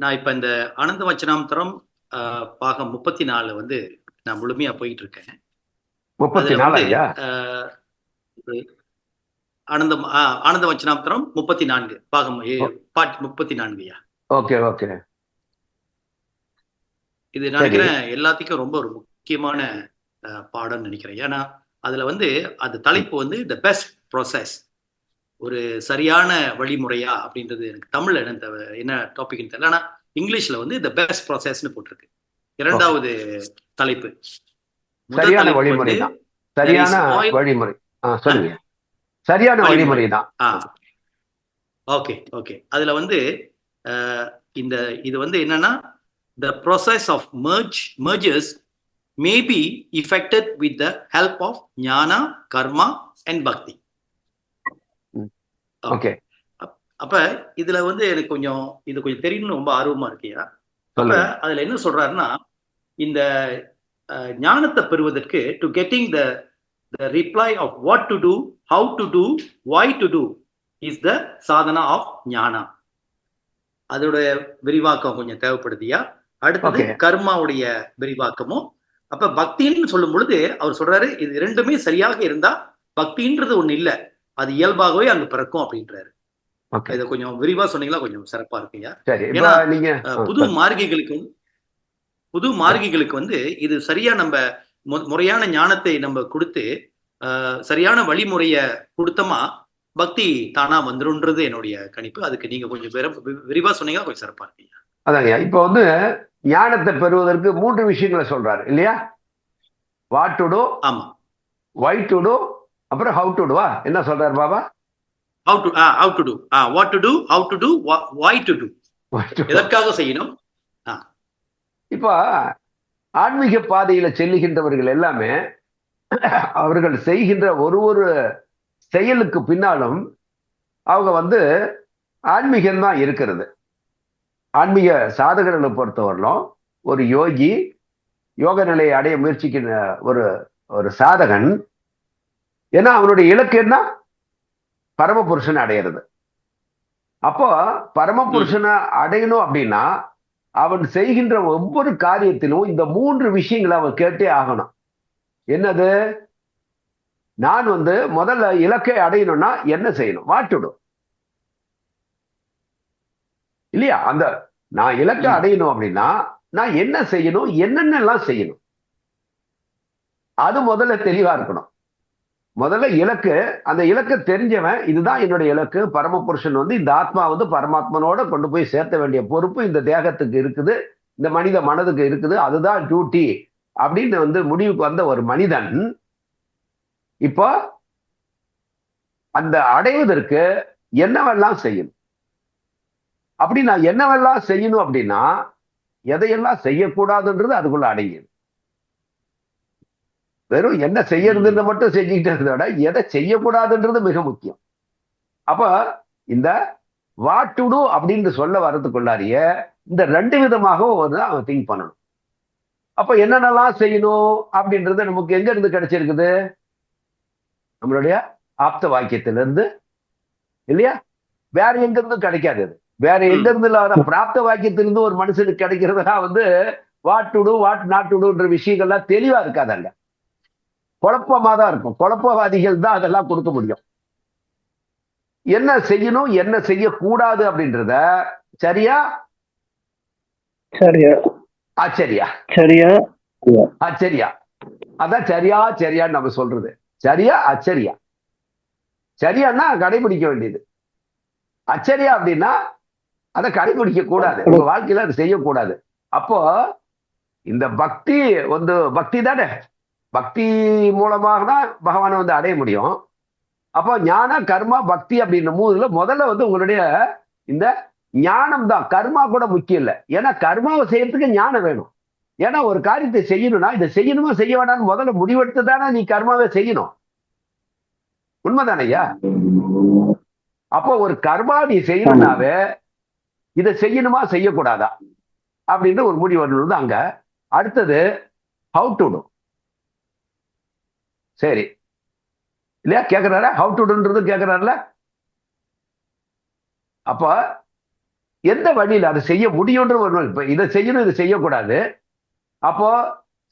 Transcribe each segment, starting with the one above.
நான் இப்ப இந்த ஆனந்த வச்சனாமத்தரம் ஆஹ், பாகம் முப்பத்தி நாலு வந்து நான் முழுமையா போயிட்டு இருக்கேன் முப்பத்தி நாலு ஆஹ், ஆனந்த வச்சனாமத்தரம் முப்பத்தி நான்கு பாகம் பாட் முப்பத்தி நான்கு ஐயா. Okay okay. இது நினைக்கிறேன் எல்லாத்துக்கும் ரொம்ப ஒரு முக்கியமான பாடம்னு நினைக்கிறேன். ஏன்னா அதுல வந்து அந்த தலைப்பு வந்து த பெஸ்ட் ப்ராசஸ் ஒரு சரியான வழிமுறையா அப்படின்றது எனக்கு தமிழ்ல என்ன என்ன டாபிக்னு தெரியல. ஆனா இங்கிலீஷ்ல வந்து த பெஸ்ட் ப்ராசஸ்னு போட்டிருக்கு. இரண்டாவது தலைப்பு. சரியான வழிமுறை தான். சரியான வழிமுறை. சொல்லுங்க. சரியான வழிமுறை. தான். Okay okay. அதுல வந்து இந்த இது வந்து என்னன்னா the process of merge mergers may be effected with the help of jnana karma and bhakti ம். ஓகே அப்ப இதுல வந்து எனக்கு கொஞ்சம் இது கொஞ்சம் தெரியணும்னு ரொம்ப ஆர்வமா இருக்கியா அப்ப அதுல என்ன சொல்றாருன்னா இந்த ஞானத்தை பெறுவதற்கு to getting the the reply of what to do how to do why to do is the sadhana of jnana அதோட விரிவாக்கம் கொஞ்சம் தேவைப்படுதியா? அடுத்தது. கர்மாவுடைய விரிவாக்கமும். அப்ப பக்தின்னு சொல்லும் பொழுது அவர் சொல்றாரு இது இரண்டுமே சரியாக இருந்தா பக்தின்றது ஒண்ணு இல்ல அது இயல்பாகவே அங்க பிறக்கும் அப்படின்றாரு. இதை கொஞ்சம் விரிவா சொன்னீங்களா கொஞ்சம் சிறப்பா இப்போ ஏன்னா, புது மார்கிகளுக்கு வந்து- புது மார்கிகளுக்கு வந்து இது சரியா நம்ம முறையான ஞானத்தை நம்ம கொடுத்து சரியான வழிமுறைய கொடுத்தோமா பக்தி தானா வந்துருன்றது என்னுடைய கணிப்பு. அதுக்கு நீங்க கொஞ்சம் விரிவா சொன்னீங்கன்னா கொஞ்சம் சிறப்பா இருக்கீங்க. அதாங்க இப்போ வந்து ஞானத்தை பெறுவதற்கு மூன்று விஷயங்களை சொல்றாரு இல்லையா? வாட் டு டூ ஆமா. வை டு டூ அப்புறம் ஹவு டு டூவா என்ன சொல்றாரு Baba? How to how to do what to do how to do why to do. எதற்காக செய்யணும்? இப்போ ஆன்மீக பாதையில செல்லுகின்றவர்கள் எல்லாமே அவர்கள் செய்கின்ற ஒரு ஒரு செயலுக்கு பின்னாலும் அவங்க வந்து ஆன்மீகம் தான் இருக்கிறது. ஆன்மீக சாதகர்களை பொறுத்தவரையிலும் ஒரு யோகி யோக நிலையை அடைய முயற்சிக்கிற ஒரு ஒரு சாதகன் ஏன்னா அவனுடைய இலக்கு என்ன? பரமபுருஷனை அடையிறது. அப்போ பரமபுருஷனை அடையணும் அப்படின்னா அவன் செய்கின்ற ஒவ்வொரு காரியத்திலும் இந்த மூன்று விஷயங்களை அவன் கேட்டே ஆகணும். என்னது? நான் வந்து முதல்ல இலக்கை அடையணும்னா என்ன செய்யணும்? வாட்டுடும் இல்லையா? அந்த நான் இலக்கை. அடையணும் அப்படின்னா நான் என்ன செய்யணும்? என்னென்னலாம் செய்யணும்? அது முதல்ல தெளிவா இருக்கணும். முதல்ல இலக்கு அந்த இலக்கை தெரிஞ்சவன் இதுதான் என்னுடைய இலக்கு பரமபுருஷன் வந்து இந்த ஆத்மா வந்து பரமாத்மனோட கொண்டு போய் சேர்த்த வேண்டிய பொறுப்பு இந்த தேகத்துக்கு இருக்குது இந்த மனித மனதுக்கு இருக்குது அதுதான் டியூட்டி அப்படின்னு வந்து முடிவுக்கு வந்த ஒரு மனிதன். இப்போ அந்த அடைவதற்கு என்னவெல்லாம் செய்யணும்? அப்படி நான் என்னவெல்லாம் செய்யணும் அப்படின்னா எதையெல்லாம் செய்யக்கூடாதுன்றது அதுக்குள்ள அடங்கியது வெறும் என்ன செய்யறதுன்னு மட்டும் செஞ்சுக்கிட்டு விட எதை செய்யக்கூடாதுன்றது மிக முக்கியம். அப்ப இந்த வாட் டு டூ அப்படின்னு சொல்ல வர்றதுக்குள்ளாரிய இந்த ரெண்டு விதமாகவும் வந்து அவன் திங்க் பண்ணணும். அப்ப என்னென்னலாம் செய்யணும் அப்படின்றது நமக்கு எங்க இருந்து கிடைச்சிருக்குது? நம்மளுடைய ஆப்த வாக்கியத்திலிருந்து. இல்லையா? வேற எங்க இருந்தும் கிடைக்காது அது. வேற எங்க இருந்து இல்லாத பிராப்த வாக்கியத்திலிருந்து ஒரு மனுஷனுக்கு கிடைக்கிறதா வந்து what to do what not to டூன்ற விஷயங்கள்லாம் தெளிவா இருக்காது அங்க. குழப்பமா தான் இருக்கும். குழப்பவாதிகள் தான் அதெல்லாம் கொடுக்க முடியும். என்ன செய்யணும் என்ன செய்யக்கூடாது அப்படின்றத சரியா? சரியா. ஆச்சரியா? சரியா? ஆச்சரியா. அதான் சரியா சரியான்னு நம்ம சொல்றது. சரியா அச்சரியா சரியான்னா கடைபிடிக்க வேண்டியது. அச்சரியா அப்படின்னா அதை கடைபிடிக்க கூடாது. உங்க வாழ்க்கையில அதை செய்யக்கூடாது. அப்போ இந்த பக்தி வந்து பக்தி தானே? பக்தி மூலமாக தான் பகவானை வந்து அடைய முடியும். அப்போ ஞான கர்மா பக்தி அப்படின்ற மூணுல முதல்ல வந்து உங்களுடைய இந்த ஞானம் தான் கர்மா கூட முக்கியம் இல்லை. ஏன்னா கர்மாவை செய்யறதுக்கு ஞானம் வேணும். ஏன்னா ஒரு காரியத்தை செய்யணும்னா இதை செய்யணுமா செய்ய வேண்டாம்னு முதல்ல முடிவெடுத்து தானே நீ கர்மாவே செய்யணும். உண்மைதானே ஐயா? அப்போ ஒரு கர்மா நீ செய்யணும்னாவே இதை செய்யணுமா செய்யக்கூடாதா அப்படின்னு ஒரு முடிவு வரணும் அங்க. அடுத்தது ஹவு டு டூ சரி. இல்லையா? கேக்குறாரா? ஹவு டு டுன்றது கேக்குறாருல? அப்ப எந்த வழியில் அதை செய்ய முடியும்ன்ற ஒரு இப்ப இதை செய்யணும் இதை செய்யக்கூடாது. அப்போ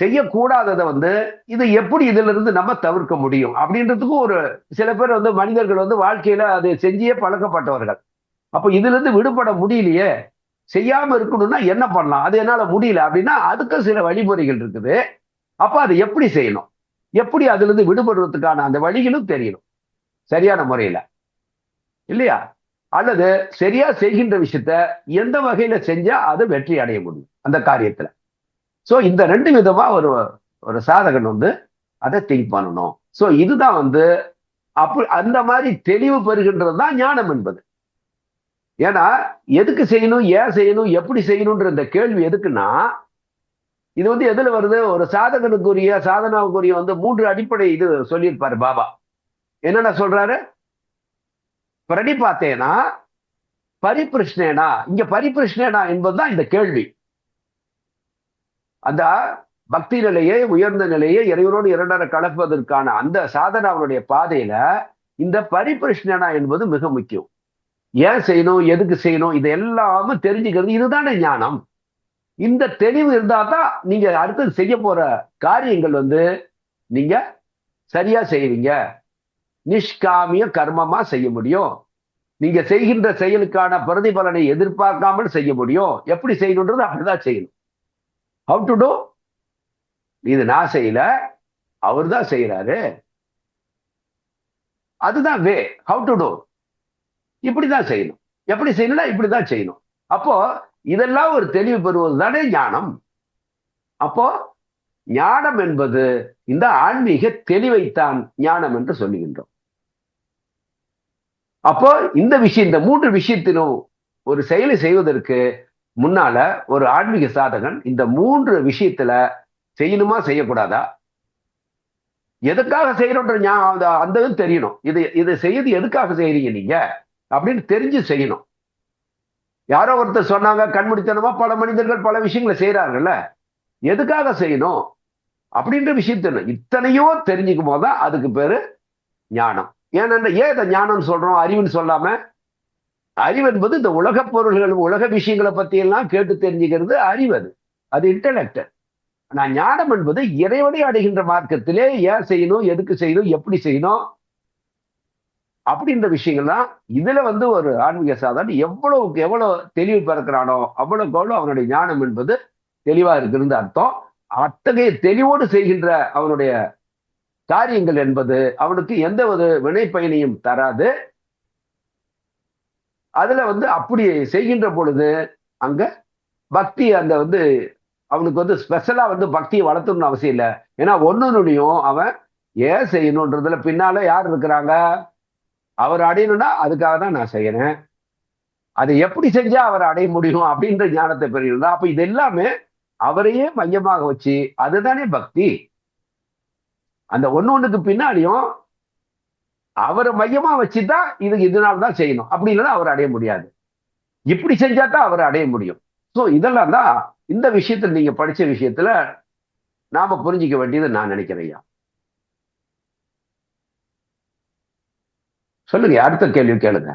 செய்யக்கூடாததை வந்து இது எப்படி இதுல இருந்து நம்ம தவிர்க்க முடியும்? அப்படின்றதுக்கும் ஒரு சில பேர் வந்து மனிதர்கள் வந்து வாழ்க்கையில அது செஞ்சே பழக்கப்பட்டவர்கள். அப்போ இதுல இருந்து விடுபட முடியலையே. செய்யாம இருக்கணும்னா என்ன பண்ணலாம்? அது என்னால முடியல அப்படின்னா அதுக்கு சில வழிமுறைகள் இருக்குது. அப்ப அதை எப்படி செய்யணும்? எப்படி அதுலேருந்து விடுபடுறதுக்கான அந்த வழிகளும் தெரியணும். சரியான முறையில். இல்லையா? அல்லது சரியா செய்கின்ற விஷயத்த எந்த வகையில செஞ்சா அது வெற்றி அடைய முடியும் அந்த காரியத்துல. ஸோ இந்த ரெண்டு விதமா ஒரு ஒரு சாதகன் வந்து அதை திங்க் பண்ணணும். ஸோ இதுதான் வந்து அப்ப அந்த மாதிரி தெளிவு பெறுகின்றது தான் ஞானம் என்பது. ஏன்னா எதுக்கு செய்யணும் ஏன் செய்யணும் எப்படி செய்யணும்ன்ற இந்த கேள்வி எதுக்குன்னா இது வந்து எதுல வருது? ஒரு சாதகனுக்குரிய சாதனாவுக்குரிய வந்து மூன்று அடிப்படை இது சொல்லியிருப்பாரு பாபா. என்னென்ன சொல்றாரு? பிரணிபாத்தேனா பரிபிருஷ்ணேனா இங்க பரிபிருஷ்ணேனா என்பதுதான் இந்த கேள்வி. அந்த பக்தி நிலையை உயர்ந்த நிலையை இறைவனோடு இரண்டரை கலப்பதற்கான அந்த சாதனாவுடைய பாதையில இந்த பரிபிருஷ்ணனா என்பது மிக முக்கியம். ஏன் செய்யணும்? எதுக்கு செய்யணும்? இது எல்லாமே தெரிஞ்சுக்கிறது இதுதானே ஞானம். இந்த தெளிவு இருந்தா தான் நீங்க அடுத்தது செய்ய போற காரியங்கள் வந்து நீங்க சரியா செய்வீங்க. நிஷ்காமிய கர்மமா செய்ய முடியும். நீங்க செய்கின்ற செயலுக்கான பிரதிபலனை எதிர்பார்க்காமல் செய்ய முடியும். எப்படி செய்யணுன்றது அப்படிதான் செய்யணும். ஹவு டு டூ இது நான் செய்யல. அவர் தான் செய்யறாரு. அதுதான் வே ஹவு டு டூ இப்படிதான் செய்யணும். எப்படி செய்யணும்னா இப்படிதான் செய்யணும். அப்போ இதெல்லாம் ஒரு தெளிவு பெறுவது தானே ஞானம். அப்போ ஞானம் என்பது இந்த ஆன்மீக தெளிவைத்தான் ஞானம் என்று சொல்லுகின்றோம். அப்போ இந்த விஷயம் இந்த மூன்று விஷயத்திலும் ஒரு செயலை செய்வதற்கு முன்னால ஒரு ஆன்மீக சாதகன் இந்த மூன்று விஷயத்துல செய்யணுமா செய்யக்கூடாதா? எதுக்காக செய்யணுன்ற அந்த இது தெரியணும். இது இதை செய்யுது எதுக்காக செய்யறீங்க நீங்க? அப்படின்னு தெரிஞ்சு செய்யணும். யாரோ ஒருத்தர் சொன்னாங்க கண்முடித்தனமா பல மனிதர்கள் பல விஷயங்களை செய்யறாங்கல்ல எதுக்காக செய்யணும்? அப்படின்ற விஷயத்த இத்தனையோ தெரிஞ்சுக்கும் போதுதான் அதுக்கு பேரு ஞானம். ஏன்னா ஏன் இதை ஞானம் சொல்றோம்? அறிவுன்னு சொல்லாம அறிவு என்பது இந்த உலக பொருள்கள் உலக விஷயங்களை பத்தி எல்லாம் கேட்டு தெரிஞ்சுக்கிறது அறிவு அது. அது இன்டலெக்டர் நான் ஞானம் என்பது இறைவனை அடைகின்ற மார்க்கத்திலே ஏன் செய்யணும்? எதுக்கு செய்யணும்? எப்படி செய்யணும்? அப்படின்ற விஷயங்கள்லாம் இதுல வந்து ஒரு ஆன்மீக சாதனை எவ்வளவுக்கு எவ்வளவு தெளிவு பிறக்கிறானோ அவ்வளவுக்கு அவ்வளவு அவனுடைய ஞானம் என்பது தெளிவா இருக்குன்னு அர்த்தம். அத்தகைய தெளிவோடு செய்கின்ற அவனுடைய காரியங்கள் என்பது அவனுக்கு எந்த ஒரு வினை பயனையும் தராது. அதுல வந்து அப்படி செய்கின்ற பொழுது அங்க பக்தி அந்த வந்து அவனுக்கு வந்து ஸ்பெஷலா வந்து பக்தியை வளர்த்தணும்னு அவசியம் இல்லை. ஏன்னா ஒன்னொன்னுடையும் அவன் ஏன் செய்யணுன்றதுல பின்னால யார் இருக்கிறாங்க? அவர் அடையணும்னா அதுக்காக தான் நான் செய்யறேன். அதை எப்படி செஞ்சா அவர் அடைய முடியும் அப்படின்ற ஞானத்தை பெறுகிறதா? அப்ப இது எல்லாமே அவரையே மையமாக வச்சு அதுதானே பக்தி. அந்த ஒண்ணு ஒண்ணுக்கு பின்னாடியும் அவரை மையமா வச்சுதான் இது இதனால தான் செய்யணும். அப்படி இல்லைன்னா அவர் அடைய முடியாது. இப்படி செஞ்சா தான் அவர் அடைய முடியும். ஸோ இதெல்லாம் தான் இந்த விஷயத்துல நீங்க படிச்ச விஷயத்துல நாம புரிஞ்சிக்க வேண்டியது நான் நினைக்கிறேன் சொல்லுங்க அடுத்த கேள்வி கேளுங்க.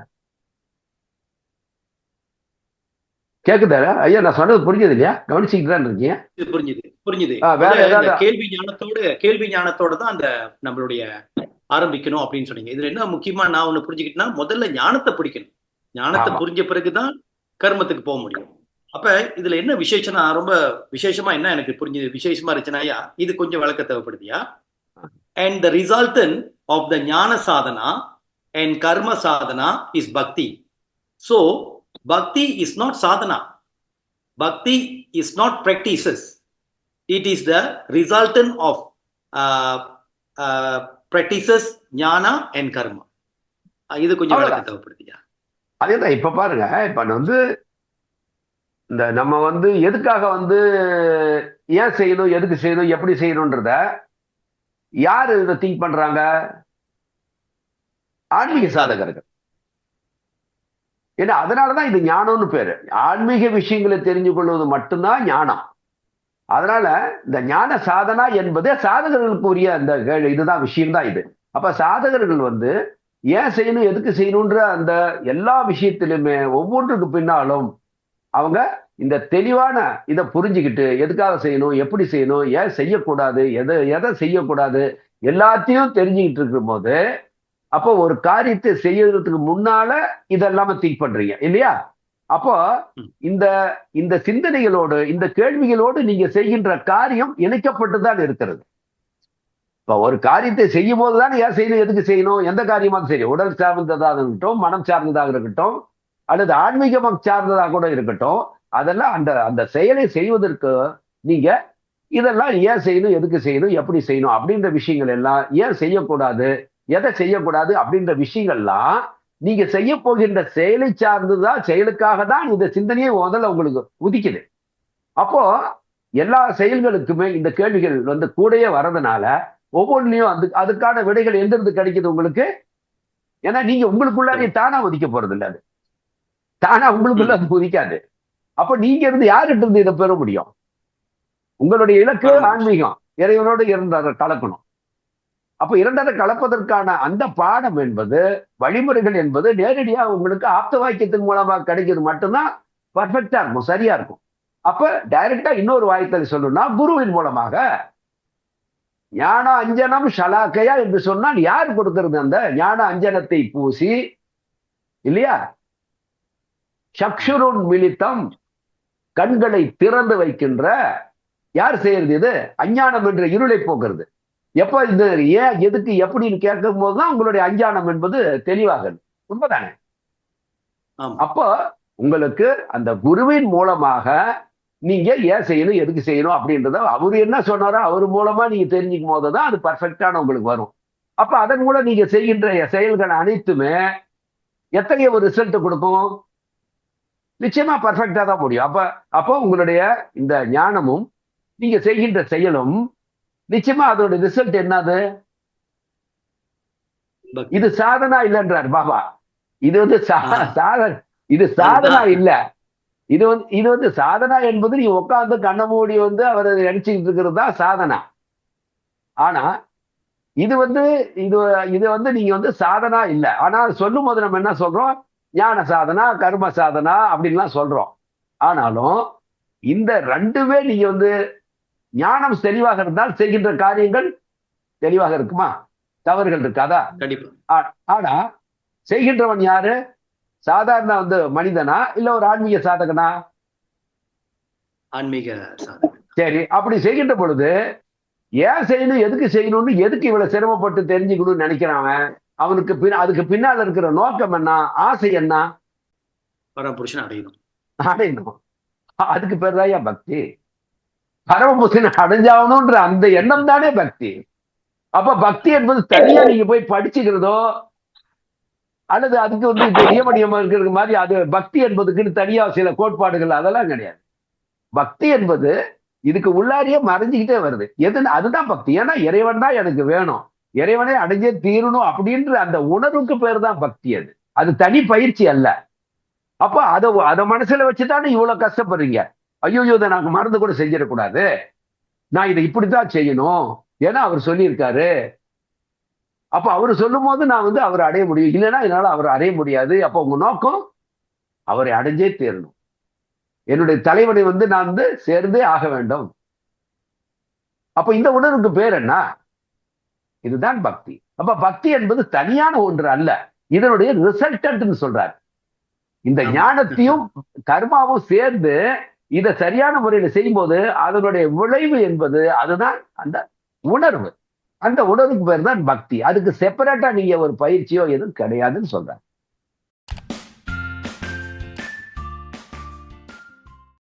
கேக்குதா? ஐயா நான் சொன்னது புரிஞ்சது இல்லையா? கவனிச்சுக்கிட்டு தான் இருக்கீங்க. புரிஞ்சுது புரிஞ்சுது. வேற ஏதாவது- கேள்வி ஞானத்தோட கேள்வி ஞானத்தோட தான் அந்த நம்மளுடைய ஆரம்பிக்கணும் அப்படின்னு சொன்னீங்க. இதுல என்ன முக்கியமா நான் ஒண்ணு புரிஞ்சுக்கிட்டேன்னா முதல்ல ஞானத்தை பிடிக்கணும். ஞானத்தை. புரிஞ்ச பிறகுதான் கர்மத்துக்கு போக முடியும். அப்ப இதுல என்ன விசேஷம்னா ரொம்ப விசேஷமா என்ன எனக்கு புரிஞ்சது? விசேஷமா இருந்துச்சுனாயா இது கொஞ்சம் விளக்க தேவைப்படுதியா and the resultant of the jnana sadhana and karma sadhana is bhakti so bhakti is not sadhana bhakti is not practices. It is the resultant of uh, uh, practices jnana and karma. இது கொஞ்சம் விளக்க அவ்வளவுதான். தேவைப்படுதியா அதேதான் இப்ப பாருங்க இப்ப வந்து இந்த நம்ம வந்து எதுக்காக வந்து ஏன் செய்யணும் எதுக்கு செய்யணும் எப்படி செய்யணும்ன்றத யாரு இதை திங்க் பண்றாங்க? ஆன்மீக சாதகர்கள். ஏன்னா அதனாலதான் இது ஞானம்னு பேரு. ஆன்மீக விஷயங்களை தெரிஞ்சு கொள்வது மட்டும்தான் ஞானம். அதனால இந்த ஞான சாதனா என்பதே சாதகர்களுக்கு உரிய அந்த இதுதான் விஷயம்தான் இது. அப்ப சாதகர்கள் வந்து ஏன் செய்யணும் எதுக்கு செய்யணுன்ற அந்த எல்லா விஷயத்திலுமே ஒவ்வொன்றுக்கு பின்னாலும் அவங்க இந்த தெளிவான இதை புரிஞ்சுக்கிட்டு எதுக்காக செய்யணும் எப்படி செய்யணும் ஏன் செய்யக்கூடாது எதை எதை செய்யக்கூடாது எல்லாத்தையும் தெரிஞ்சுக்கிட்டு இருக்கும் போது அப்போ ஒரு காரியத்தை செய்யறதுக்கு முன்னால இதெல்லாம திங்க் பண்றீங்க இல்லையா? அப்போ இந்த இந்த சிந்தனைகளோடு இந்த கேள்விகளோடு நீங்க செய்கின்ற காரியம் இணைக்கப்பட்டு தான் இருக்கிறது. இப்ப ஒரு காரியத்தை செய்யும் போதுதான் ஏன் செய்யணும் எதுக்கு செய்யணும் எந்த காரியமாக செய்யும் உடல் சார்ந்ததாக இருக்கட்டும் மனம் சார்ந்ததாக இருக்கட்டும் அல்லது ஆன்மீகம் சார்ந்ததாக கூட இருக்கட்டும் அதெல்லாம் அந்த அந்த செயலை செய்வதற்கு நீங்க இதெல்லாம் ஏன் செய்யணும் எதுக்கு செய்யணும் எப்படி செய்யணும் அப்படின்ற விஷயங்கள் எல்லாம் ஏன் செய்யக்கூடாது எதை செய்யக்கூடாது அப்படின்ற விஷயங்கள்லாம் நீங்க செய்ய போகின்ற செயலை சார்ந்துதான் செயலுக்காக தான் இந்த சிந்தனையே முதல்ல உங்களுக்கு உதிக்குது. அப்போ எல்லா செயல்களுக்குமே இந்த கேள்விகள் வந்து கூடயே வரதுனால ஒவ்வொன்றிலையும் அது அதுக்கான விடைகள் எங்கிருந்து கிடைக்குது உங்களுக்கு? ஏன்னா நீங்க உங்களுக்குள்ளாரே தானா ஒதுக்க போறது இல்லை அது. தானா உங்களுக்குள்ள அது உதிக்காது. அப்ப நீங்க இருந்து யார்கிட்ட இருந்து இதை பெற முடியும்? உங்களுடைய இலக்கு. ஆன்மீகம். இறைவனோடு இரண்டரை கலக்கணும். அப்ப இரண்டரை கலப்பதற்கான அந்த பாடம் என்பது வழிமுறைகள் என்பது நேரடியா உங்களுக்கு ஆப்த வாக்கியத்தின் மூலமா கிடைக்கிறது மட்டும்தான் பர்ஃபெக்டா இருக்கும் சரியா இருக்கும். அப்ப டைரக்டா இன்னொரு வாய்த்தல் சொல்லணும்னா குருவின் மூலமாக. ஞான அஞ்சனம் ஷலாக்கையா என்று சொன்னால் யார் கொடுக்கிறது அந்த ஞான அஞ்சனத்தை பூசி? இல்லையா? சக்ஷுருன் மிளித்தம் கண்களை திறந்து வைக்கின்ற யார் செய்யறது இது? அஞ்ஞானம் என்ற இருளை போக்குறது. எப்ப இந்த ஏன் எதுக்கு எப்படின்னு கேட்கும் போதுதான் உங்களுடைய அஞ்ஞானம் என்பது தெளிவாகுது உண்மைதானே. அப்போ உங்களுக்கு அந்த குருவின் மூலமாக நீங்க ஏன் செய்யணும் எதுக்கு செய்யணும் அப்படின்றத அவர் என்ன சொன்னாரோ அவர் மூலமா நீங்க தெரிஞ்சுக்கும் போதுதான் அது பர்ஃபெக்டான உங்களுக்கு வரும். அப்ப அதன் மூலம் நீங்க செய்கின்ற செயல்கள் அனைத்துமே எத்தகைய ஒரு ரிசல்ட் கொடுக்கும்? நிச்சயமா பர்ஃபெக்டா தான் முடியும். அப்ப அப்போ உங்களுடைய இந்த ஞானமும் நீங்க செய்கின்ற செயலும் நிச்சயமா அதோட ரிசல்ட் என்னது. இது சாதனா இல்லைன்றார் பாபா. இது வந்து. சாதன இது சாதனா. இல்ல. இது வந்து இது வந்து சாதனா என்பது நீ உட்கார்ந்து கண்ண மூடி வந்து அவர் நினைச்சுக்கிட்டு இருக்கிறது தான் சாதனா. ஆனா இது வந்து இது இது வந்து நீங்க வந்து சாதனா இல்ல. ஆனா சொல்லும் போது நம்ம என்ன சொல்றோம்? ஞான சாதனா கர்ம சாதனா அப்படின்லாம் சொல்றோம். ஆனாலும் இந்த ரெண்டுமே நீங்க வந்து ஞானம் தெளிவாக இருந்தால் செய்கின்ற காரியங்கள் தெளிவாக இருக்குமா? தவறுகள் இருக்காதா? கண்டிப்பா. ஆனா செய்கின்றவன் யாரு? சாதாரண வந்து மனிதனா? இல்ல ஒரு ஆன்மீக சாதகனா? ஆன்மீக சரி அப்படி செய்கின்ற பொழுது ஏன் செய்யணும் எதுக்கு செய்யணும்னு எதுக்கு இவ்வளவு சிரமப்பட்டு தெரிஞ்சுக்கணும்னு நினைக்கிறான் அவன்? அவனுக்கு பின் அதுக்கு பின்னால் இருக்கிற நோக்கம் என்ன? ஆசை என்ன? பரமபுருஷன் அடையணும். அடையணும்? அதுக்கு பேர் தான் பக்தி? பரமபுருஷன் அடைஞ்சாகணும்ன்ற அந்த எண்ணம் தானே பக்தி. அப்ப பக்தி என்பது தனியா நீங்க போய் படிச்சுக்கிறதோ அல்லது அதுக்கு வந்து நியம நியமம் இருக்கிற மாதிரி அது பக்தி என்பதுக்குன்னு தனியா சில கோட்பாடுகள் அதெல்லாம் கிடையாது. பக்தி என்பது இதுக்கு உள்ளாரியே மறைஞ்சுக்கிட்டே வருது. எது அதுதான் பக்தி. ஏன்னா இறைவன் தான் எனக்கு வேணும். இறைவனை அடைஞ்சே தீரணும் அப்படின்ற அந்த உணர்வுக்கு பேர் தான் பக்தி அது. அது தனி பயிற்சி அல்ல. அப்ப அதை அதை மனசுல வச்சுதானே இவ்வளவு கஷ்டப்படுறீங்க. ஐயோ இதை நாங்க மறந்து கூட செஞ்சிடக்கூடாது. நான் இதை இப்படித்தான் செய்யணும். ஏன்னா அவர் சொல்லியிருக்காரு. அப்ப அவர் சொல்லும் போது நான் வந்து அவரை அடைய முடியும். இல்லைன்னா என்னால அவரை அடைய முடியாது. அப்ப உங்க நோக்கம் அவரை அடைஞ்சே தீரணும். என்னுடைய தலைவனை வந்து நான் வந்து சேர்ந்தே ஆக வேண்டும். அப்ப இந்த உணர்வுக்கு பேர் என்ன? இதுதான் பக்தி. அப்ப பக்தி என்பது தனியான ஒன்று அல்ல. இதனுடைய ரிசல்டன்ட்னு சொல்றார். இந்த. ஞானத்தையும் கர்மாவும் சேர்ந்து இதை சரியான முறையில் செய்யும்போது அதனுடைய விளைவு என்பது அதுதான் அந்த உணர்வு. அந்த உணர்வுக்கு பேர் தான் பக்தி. அதுக்கு செப்பரேட்டா நீங்க ஒரு பயிற்சியோ எதுவும் கிடையாதுன்னு சொல்றாங்க.